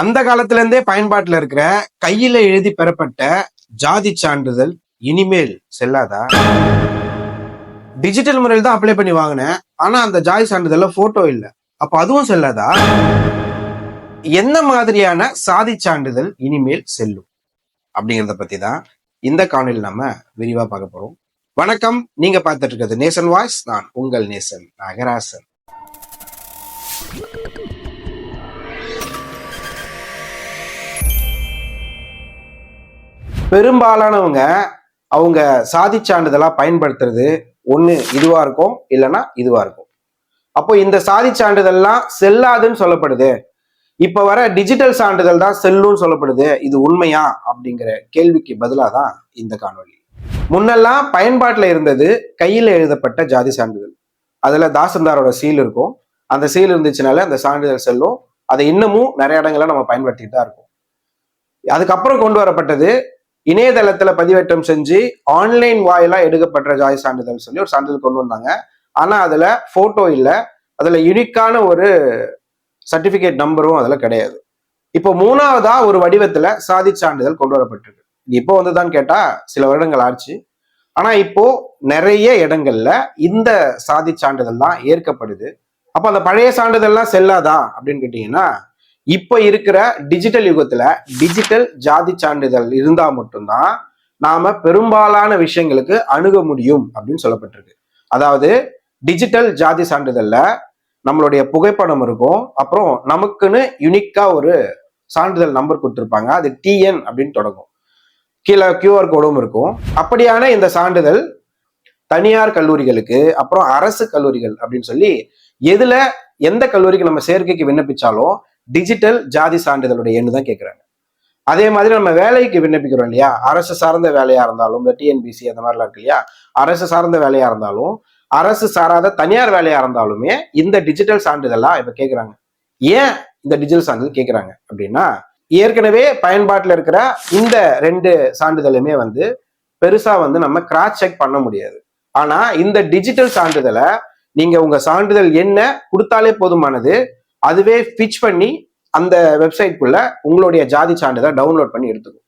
அந்த காலத்துல இருந்தே பயன்பாட்டுல இருக்கிற கையில எழுதி பெறப்பட்ட ஜாதி சான்றிதழ் இனிமேல் செல்லாதா? டிஜிட்டல் முறையில் தான் அப்ளை பண்ணி வாங்கினேன். ஆனா அந்த ஜாதி சான்றிதழ்ல போட்டோ இல்லை. அப்ப அதுவும் செல்லாதா? என்ன மாதிரியான சாதி சான்றிதழ் இனிமேல் செல்லும்? அப்படிங்கிறத பத்தி தான் இந்த காணொலியில் நம்ம விரிவா பார்க்க போறோம். வணக்கம். நீங்க பார்த்துட்டு இருக்கிறது நேசன் வாய்ஸ். நான் உங்கள் நேசன் நகராசன். பெரும்பாலானவங்க அவங்க சாதி சான்றிதழாக பயன்படுத்துறது ஒன்று இதுவாக இருக்கும் இல்லைன்னா இதுவாக இருக்கும். அப்போ இந்த சாதி சான்றிதழ்லாம் செல்லாதுன்னு சொல்லப்படுது. இப்போ வர டிஜிட்டல் சான்றிதழ் தான் செல்லும்னு சொல்லப்படுது. இது உண்மையா அப்படிங்கிற கேள்விக்கு பதிலாக தான் இந்த காணொலி முன்னெல்லாம் பயன்பாட்டில் இருந்தது கையில் எழுதப்பட்ட ஜாதி சான்றிதழ். அதில் தாசந்தாரோட சீல் இருக்கும். அந்த சீல் இருந்துச்சுனால அந்த சான்றிதழ் செல்லும். அதை இன்னமும் நிறைய இடங்கள்ல நம்ம பயன்படுத்திட்டு தான் இருக்கோம். அதுக்கப்புறம் கொண்டு வரப்பட்டது இணையதளத்துல பதிவேற்றம் செஞ்சு ஆன்லைன் வாயிலா எடுக்கப்பட்ட ஜாய் சான்றிதழ் சொல்லி ஒரு சான்றிதழ் கொண்டு வந்தாங்க. ஆனா அதுல போட்டோ இல்லை. அதுல யுனிக்கான ஒரு சர்டிபிகேட் நம்பரும் அதுல கிடையாது. இப்போ மூணாவதா ஒரு வடிவத்துல சாதி சான்றிதழ் கொண்டு வரப்பட்டிருக்கு. இப்போ வந்துதான் கேட்டா சில வருடங்கள் ஆச்சு. ஆனா இப்போ நிறைய இடங்கள்ல இந்த சாதி சான்றிதழ் தான் ஏற்கப்படுது. அப்ப அந்த பழைய சான்றிதழ்லாம் செல்லாதா அப்படின்னு கேட்டீங்கன்னா இப்ப இருக்கிற டிஜிட்டல் யுகத்துல டிஜிட்டல் ஜாதி சான்றிதழ் இருந்தா மட்டும்தான் நாம பெரும்பாலான விஷயங்களுக்கு அணுக முடியும் அப்படின்னு சொல்லப்பட்டிருக்கு. அதாவது டிஜிட்டல் ஜாதி சான்றிதழ்ல நம்மளுடைய புகைப்படம் இருக்கும். அப்புறம் நமக்குன்னு யுனிக்கா ஒரு சான்றிதழ் நம்பர் கொடுத்துருப்பாங்க. அது டிஎன் அப்படின்னு தொடங்கும். கீழே கியூஆர் கோடும் இருக்கும். அப்படியான இந்த சான்றிதழ் தனியார் கல்லூரிகளுக்கு அப்புறம் அரசு கல்லூரிகள் அப்படின்னு சொல்லி எதுல எந்த கல்லூரிக்கு நம்ம சேர்க்கைக்கு விண்ணப்பிச்சாலும் டிஜிட்டல் ஜாதி சான்றிதழுடைய எண்ணு தான் கேட்குறாங்க அதே மாதிரி நம்ம வேலைக்கு விண்ணப்பிக்கிறோம் இல்லையா? அரசு சார்ந்த வேலையா இருந்தாலும் இந்த டிஎன்பிசி அந்த மாதிரிலாம் இருக்கு இல்லையா? அரசு சார்ந்த வேலையா இருந்தாலும் அரசு சாராத தனியார் வேலையா இருந்தாலுமே இந்த டிஜிட்டல் சான்றிதழா இப்ப கேட்குறாங்க ஏன் இந்த டிஜிட்டல் சான்றிதழ் கேட்குறாங்க அப்படின்னா ஏற்கனவே பயன்பாட்டில் இருக்கிற இந்த ரெண்டு சான்றிதழுமே வந்து பெருசா வந்து நம்ம கிராஸ் செக் பண்ண முடியாது. ஆனா இந்த டிஜிட்டல் சான்றிதழை நீங்க உங்க சான்றிதழ் என்ன கொடுத்தாலே போதுமானது அதுவே ஃபிச் பண்ணி அந்த வெப்சைட்குள்ள உங்களுடைய ஜாதி சான்றிதழ் டவுன்லோட் பண்ணி எடுத்துக்கும்.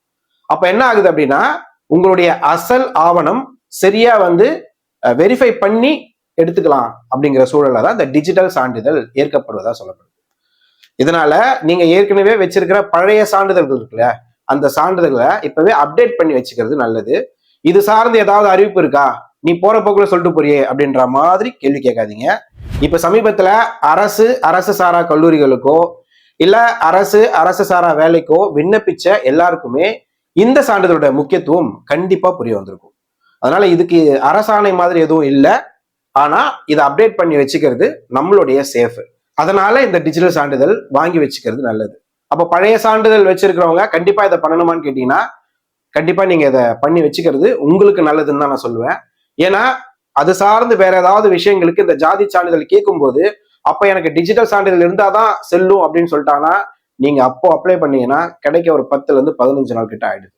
அப்ப என்ன ஆகுது அப்படின்னா உங்களுடைய அசல் ஆவணம் சரியா வந்து வெரிஃபை பண்ணி எடுத்துக்கலாம் அப்படிங்கிற சூழல்ல தான் இந்த டிஜிட்டல் சான்றிதழ் ஏற்கப்படுவதா சொல்லப்படுது. இதனால நீங்க ஏற்கனவே வச்சிருக்கிற பழைய சான்றிதழ்கள் இருக்குல்ல அந்த சான்றிதழ்களை இப்பவே அப்டேட் பண்ணி வச்சுக்கிறது நல்லது. இது சார்ந்து ஏதாவது அறிவிப்பு இருக்கா? நீ போற போக்குல சொல்லிட்டு போறியே அப்படின்ற மாதிரி கேள்வி கேட்காதீங்க. இப்ப சமீபத்துல அரசு அரசு சாரா கல்லூரிகளுக்கோ இல்ல அரசு அரசு சாரா வேலைக்கோ விண்ணப்பிச்ச எல்லாருக்குமே இந்த சான்றிதழோட முக்கியத்துவம் கண்டிப்பா புரிய வந்திருக்கும். அதனால இதுக்கு அரசாணை மாதிரி எதுவும் இல்லை. ஆனா இதை அப்டேட் பண்ணி வச்சுக்கிறது நம்மளுடைய சேஃப். அதனால இந்த டிஜிட்டல் சான்றிதழ் வாங்கி வச்சுக்கிறது நல்லது. அப்போ பழைய சான்றிதழ் வச்சிருக்கிறவங்க கண்டிப்பா இதை பண்ணணுமான்னு கேட்டீங்கன்னா கண்டிப்பா நீங்க இதை பண்ணி வச்சுக்கிறது உங்களுக்கு நல்லதுன்னு தான் நான் சொல்லுவேன். ஏன்னா அது சார்ந்து வேற ஏதாவது விஷயங்களுக்கு இந்த ஜாதி சான்றிதழ் கேட்கும்போது அப்ப எனக்கு டிஜிட்டல் சான்றிதழ் இருந்தாதான் செல்லும் அப்படின்னு சொல்லிட்டாங்கன்னா நீங்க அப்போ அப்ளை பண்ணீங்கன்னா கிடைக்க ஒரு பத்துல இருந்து பதினஞ்சு நாள் கிட்ட ஆயிடுது.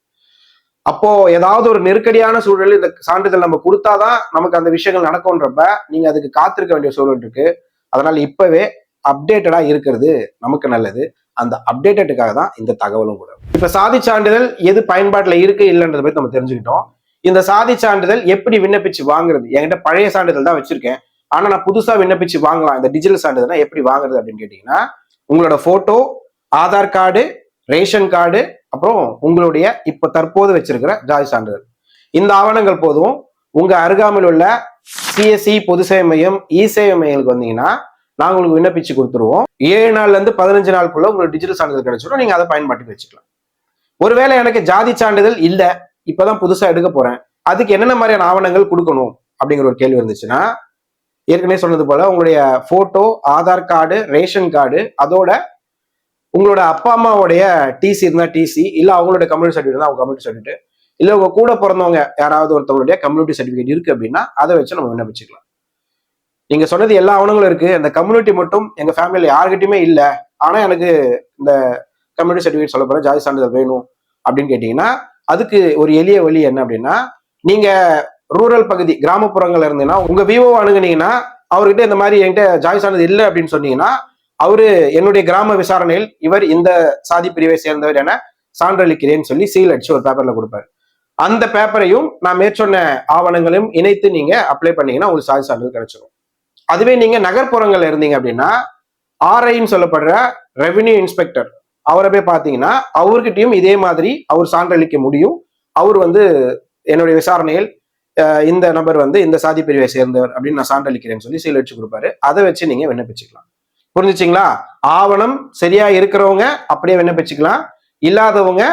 அப்போ ஏதாவது ஒரு நெருக்கடியான சூழல் இந்த சான்றிதழ் நம்ம கொடுத்தாதான் நமக்கு அந்த விஷயங்கள் நடக்கும்ன்றப்ப நீங்க அதுக்கு காத்திருக்க வேண்டிய சூழல் இருக்கு. அதனால இப்பவே அப்டேட்டடா இருக்கிறது நமக்கு நல்லது. அந்த அப்டேட்டடுக்காக தான் இந்த தகவலும் கூட. இப்ப சாதி சான்றிதழ் எது பயன்பாட்டுல இருக்கு இல்லைன்றத பத்தி நம்ம தெரிஞ்சுக்கிட்டோம். இந்த சாதி சான்றிதழ் எப்படி விண்ணப்பிச்சு வாங்குறது? என்கிட்ட பழைய சான்றிதழ் தான் வச்சிருக்கேன். ஆனா நான் புதுசா விண்ணப்பிச்சு வாங்கலாம். இந்த டிஜிட்டல் சான்றிதழ் எப்படி வாங்குறது அப்படின்னு கேட்டீங்கன்னா உங்களோட photo Aadhaar card ration card அப்புறம் உங்களுடைய இப்ப தற்போது வச்சிருக்கிற ஜாதி சான்றிதழ். இந்த ஆவணங்கள் போதும். உங்க அருகாமையில் உள்ள சிஎஸ்சி பொது சேவை மையம் இ சேவை மையங்களுக்கு வந்தீங்கன்னா நாங்க உங்களுக்கு விண்ணப்பிச்சு கொடுத்துருவோம். ஏழு நாள்ல இருந்து பதினஞ்சு நாளுக்குள்ள உங்களுக்கு டிஜிட்டல் சான்றிதழ் கிடைச்சிடும். நீங்க அதை பயன்பாட்டுக்கு வச்சுக்கலாம். ஒருவேளை எனக்கு ஜாதி சான்றிதழ் இல்லை. இப்பதான் புதுசா எடுக்க போறேன். அதுக்கு என்னென்ன மாதிரியான ஆவணங்கள் கொடுக்கணும் அப்படிங்கிற ஒரு கேள்வி இருந்துச்சுன்னா ஏற்கனவே சொன்னது போல உங்களுடைய photo Aadhaar card ration card அதோட உங்களோட அப்பா அம்மாவுடைய டிசி இருந்தா டிசி இல்ல அவங்களோட கம்யூனிட்டி சர்டிஃபிகேட் இருந்தா அவங்க கம்யூனிட்டி சர்டிஃபிகேட் இல்ல உங்க கூட பிறந்தவங்க யாராவது ஒருத்தவங்களுடைய கம்யூனிட்டி சர்டிஃபிகேட் இருக்கு அப்படின்னா அதை வச்சு நம்ம விண்ணப்பிச்சுக்கலாம். நீங்க சொன்னது எல்லா ஆவணங்களும் இருக்கு. அந்த கம்யூனிட்டி மட்டும் எங்க ஃபேமிலியில யாருக்கிட்டையுமே இல்லை. ஆனா எனக்கு இந்த கம்யூனிட்டி சர்டிஃபிகேட் சொல்ல போற ஜாதி சான்றிதழ் வேணும் அப்படின்னு கேட்டீங்கன்னா அதுக்கு ஒரு எளிய வழி என்ன அப்படின்னா நீங்க ரூரல் பகுதி கிராமப்புறங்கள்ல இருந்தீங்கன்னா உங்க விவோ அணுகுனீங்கன்னா அவர்கிட்ட இந்த மாதிரி என்கிட்ட ஜாதி சான்றிதழ் இல்லை அப்படின்னு சொன்னீங்கன்னா அவரு என்னுடைய கிராம விசாரணையில் இவர் இந்த சாதி பிரிவை சேர்ந்தவர் என சான்றளிக்கிறேன்னு சொல்லி சீல் அடிச்சு ஒரு பேப்பர்ல கொடுப்பாரு. அந்த பேப்பரையும் நான் மேற்சொன்ன ஆவணங்களையும் இணைத்து நீங்க அப்ளை பண்ணீங்கன்னா உங்களுக்கு சாதி சான்றிதழ் கிடைச்சிடும் அதுவே நீங்க நகர்ப்புறங்கள்ல இருந்தீங்க அப்படின்னா ஆர்ஐன்னு சொல்லப்படுற ரெவென்யூ இன்ஸ்பெக்டர் அவரை போய் பார்த்தீங்கன்னா அவர்கிட்டயும் இதே மாதிரி அவர் சான்றளிக்க முடியும். அவர் வந்து என்னுடைய விசாரணையில் இந்த நபர் வந்து இந்த சாதி பிரிவை சேர்ந்தவர் அப்படின்னு நான் சான்றளிக்கிறேன்னு சொல்லி சீல் வச்சு கொடுப்பாரு. அதை வச்சு நீங்க விண்ணப்பிச்சுக்கலாம். புரிஞ்சுச்சிங்களா? ஆவணம் சரியா இருக்கிறவங்க அப்படியே விண்ணப்பிச்சுக்கலாம். இல்லாதவங்க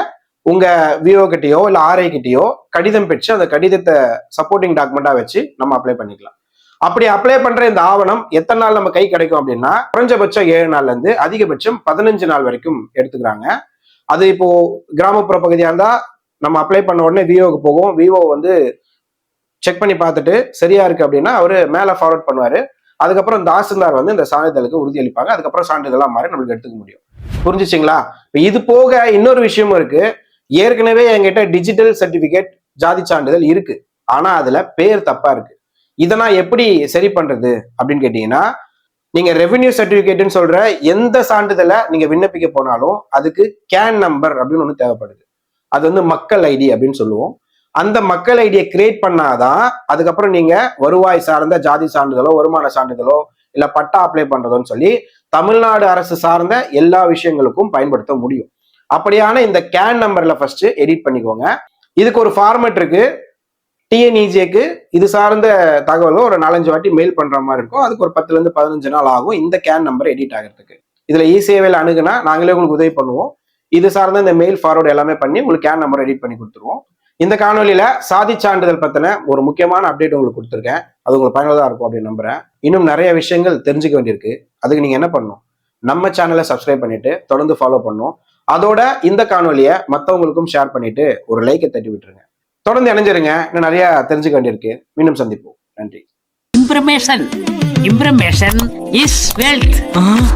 உங்க விஓ கிட்டயோ இல்ல ஆர்ஐ கிட்டயோ கடிதம் பெற்று அந்த கடிதத்தை சப்போர்ட்டிங் டாக்குமெண்டா வச்சு நம்ம அப்ளை பண்ணிக்கலாம். அப்படி அப்ளை பண்ற இந்த ஆவணம் எத்தனை நாள் நம்ம கை கிடைக்கும் அப்படின்னா குறைஞ்சபட்சம் ஏழு நாள்ல இருந்து அதிகபட்சம் பதினஞ்சு நாள் வரைக்கும் எடுத்துக்கிறாங்க. அது இப்போ கிராமப்புற பகுதியா இருந்தா நம்ம அப்ளை பண்ண உடனே விஓக்கு போகும். விஓ வந்து செக் பண்ணி பார்த்துட்டு சரியா இருக்கு அப்படின்னா அவரு மேல ஃபார்வர்ட் பண்ணுவாரு. அதுக்கப்புறம் தாசில்தார் வந்து இந்த சான்றிதழுக்கு உறுதியளிப்பாங்க. அதுக்கப்புறம் சான்றிதழா மாறி நம்மளுக்கு எடுத்துக்க முடியும். புரிஞ்சுச்சிங்களா? இது போக இன்னொரு விஷயமும் இருக்கு. ஏற்கனவே என்கிட்ட டிஜிட்டல் சர்டிபிகேட் ஜாதி சான்றிதழ் இருக்கு. ஆனா அதுல பேர் தப்பா இருக்கு. இதை நான் எப்படி சரி பண்றது அப்படின்னு கேட்டீங்கன்னா நீங்க ரெவென்யூ சர்டிபிகேட்னு சொல்ற எந்த சான்றிதழை நீங்க விண்ணப்பிக்க போனாலும் அதுக்கு கேன் நம்பர் அப்படின்னு ஒன்று தேவைப்படுது. அது வந்து மக்கள் ஐடி அப்படின்னு சொல்லுவோம். அந்த மக்கள் ஐடியை கிரியேட் பண்ணாதான் அதுக்கப்புறம் நீங்க வருவாய் சார்ந்த ஜாதி சான்றிதழோ வருமான சான்றிதழோ இல்ல பட்டா அப்ளை பண்றதோன்னு சொல்லி தமிழ்நாடு அரசு சார்ந்த எல்லா விஷயங்களுக்கும் பயன்படுத்த முடியும். அப்படியான இந்த கேன் நம்பர்ல ஃபர்ஸ்ட் எடிட் பண்ணிக்கோங்க. இதுக்கு ஒரு ஃபார்மேட் இருக்கு. டிஎன்இஜேக்கு இது சார்ந்த தகவல்கள் ஒரு நாலஞ்சு வாட்டி மெயில் பண்ற மாதிரி இருக்கும். அதுக்கு ஒரு பத்துல இருந்து பதினஞ்சு நாள் ஆகும். இந்த கேன் நம்பர் எடிட் ஆகிறதுக்கு. இதுல இ சேவையில் அணுகுனா நாங்களே உங்களுக்கு உதவி பண்ணுவோம். இது சார்ந்த இந்த மெயில் ஃபார்வர்டு எல்லாமே பண்ணி உங்களுக்கு கேன் நம்பர் எடிட் பண்ணி கொடுத்துருவோம். இந்த காணொலியில சாதி சான்றிதழ் பத்தின ஒரு முக்கியமான அப்டேட் உங்களுக்கு கொடுத்துருக்கேன். அது உங்களுக்கு பயனுள்ளதா இருக்கும் அப்படின்னு நம்புறேன். இன்னும் நிறைய விஷயங்கள் தெரிஞ்சுக்க வேண்டியிருக்கு. அதுக்கு நீங்க என்ன பண்ணணும்? நம்ம சேனலை சப்ஸ்கிரைப் பண்ணிட்டு தொடர்ந்து ஃபாலோ பண்ணும். அதோட இந்த காணொலியை மற்றவங்களுக்கும் ஷேர் பண்ணிட்டு ஒரு லைக்கை தட்டி விட்டுருங்க. தொடர்ந்து இணைஞ்சிருங்க. இன்னும் நிறைய தெரிஞ்சுக்க வேண்டியிருக்கு. மீண்டும் சந்திப்போம். நன்றி. Information. Information is wealth.